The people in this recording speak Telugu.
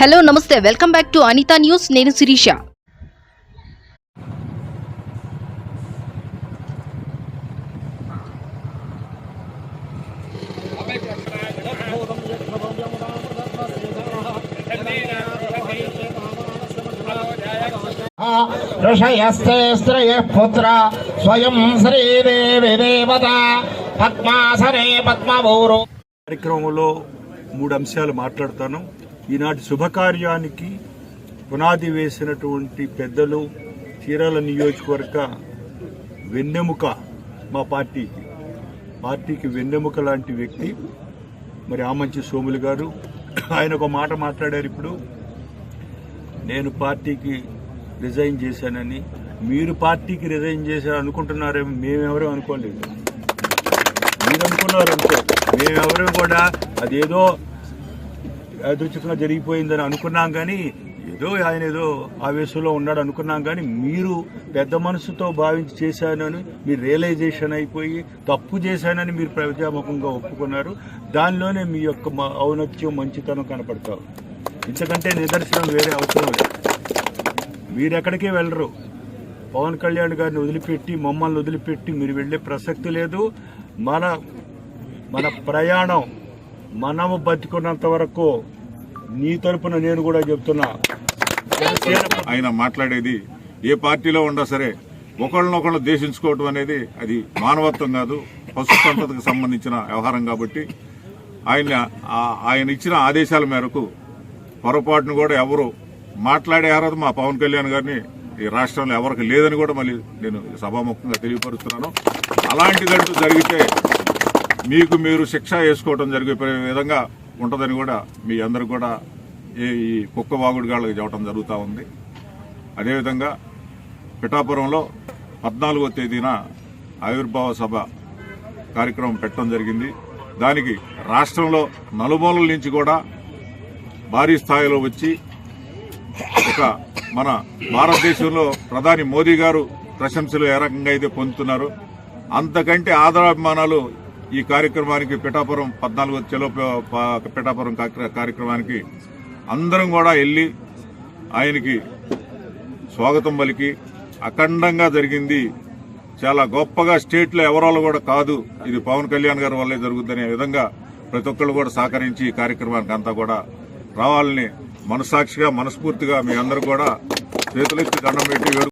హలో నమస్తే. Welcome back to Anitha news. నేను శిరీష. ఋషయస్తే స్త్రయ పుత్ర స్వయం శ్రీదేవి దేవత. పద్మాసనే పద్మభూరు కార్యక్రమంలో మూడు అంశాలు మాట్లాడతాను. ఈనాటి శుభకార్యానికి పునాది వేసినటువంటి పెద్దలు చీరాల నియోజకవర్గ వెన్నెముక మా పార్టీకి పార్టీకి వెన్నెముక లాంటి వ్యక్తి. మరి ఆమంచి సోములు గారు. ఆయన ఒక మాట మాట్లాడారు ఇప్పుడు. నేను పార్టీకి రిజైన్ చేశానని. మీరు పార్టీకి రిజైన్ చేశారు అనుకుంటున్నారేమో మేమెవరూ అనుకోలేదు. మీరు అనుకున్నారు అనుకో మేమెవరూ కూడా అదేదో యాదృచ్ఛికంగా జరిగిపోయిందని అనుకున్నాం కానీ ఏదో ఆయన ఏదో ఆవేశంలో ఉన్నాడు అనుకున్నాం కానీ మీరు పెద్ద మనసుతో భావించి చేశానని మీరు రియలైజేషన్ అయిపోయి తప్పు చేశానని మీరు ప్రజాముఖంగా ఒప్పుకున్నారు. దానిలోనే మీ యొక్క మ- ఔన్నత్యం మంచితనం కనపడతావు. ఇంతకంటే నిదర్శనం వేరే అవసరం లేదు. మీరు ఎక్కడికే వెళ్ళరు. పవన్ కళ్యాణ్ గారిని వదిలిపెట్టి మమ్మల్ని వదిలిపెట్టి మీరు వెళ్ళే ప్రసక్తి లేదు. మన మన ప్రయాణం మనము బతికున్నంత వరకు నీ తరపున నేను కూడా చెప్తున్నా. ఆయన మాట్లాడేది ఏ పార్టీలో ఉన్నా సరే ఒకళ్ళనొకళ్ళు దేశించుకోవటం అనేది అది మానవత్వం కాదు పశు సంపదకు సంబంధించిన వ్యవహారం కాబట్టి ఆయన ఆయన ఇచ్చిన ఆదేశాల మేరకు పొరపాటును కూడా ఎవరు మాట్లాడే అర్హత మా పవన్ కళ్యాణ్ గారిని ఈ రాష్ట్రంలో ఎవరికి లేదని కూడా మళ్ళీ నేను సభాముఖంగా తెలియపరుస్తున్నాను. అలాంటిదంటూ జరిగితే మీకు మీరు శిక్ష వేసుకోవడం జరిగే విధంగా ఉంటుందని కూడా మీ అందరు కూడా ఈ ఈ కుక్క వాగుడుగాళ్ళకి చెప్పడం జరుగుతూ ఉంది. అదేవిధంగా పిఠాపురంలో పద్నాలుగో తేదీన ఆవిర్భావ సభ కార్యక్రమం పెట్టడం జరిగింది. దానికి రాష్ట్రంలో నలుమూలల నుంచి కూడా భారీ స్థాయిలో వచ్చి ఒక మన భారతదేశంలో ప్రధాని మోదీ గారు ప్రశంసలు ఏ రకంగా అయితే పొందుతున్నారు అంతకంటే ఆదరాభిమానాలు ఈ కార్యక్రమానికి పిఠాపురం పద్నాలుగు చెలో పిఠాపురం కార్యక్రమానికి అందరం కూడా వెళ్ళి ఆయనకి స్వాగతం పలికి అఖండంగా జరిగింది. చాలా గొప్పగా స్టేట్లో ఎవరోళ్ళు కూడా కాదు. ఇది పవన్ కళ్యాణ్ గారి వల్లే జరుగుతుందనే విధంగా ప్రతి ఒక్కళ్ళు కూడా సహకరించి ఈ కార్యక్రమానికి అంతా కూడా రావాలని మనసాక్షిగా మనస్ఫూర్తిగా మీ అందరూ కూడా చేతులెత్తి దండం పెట్టి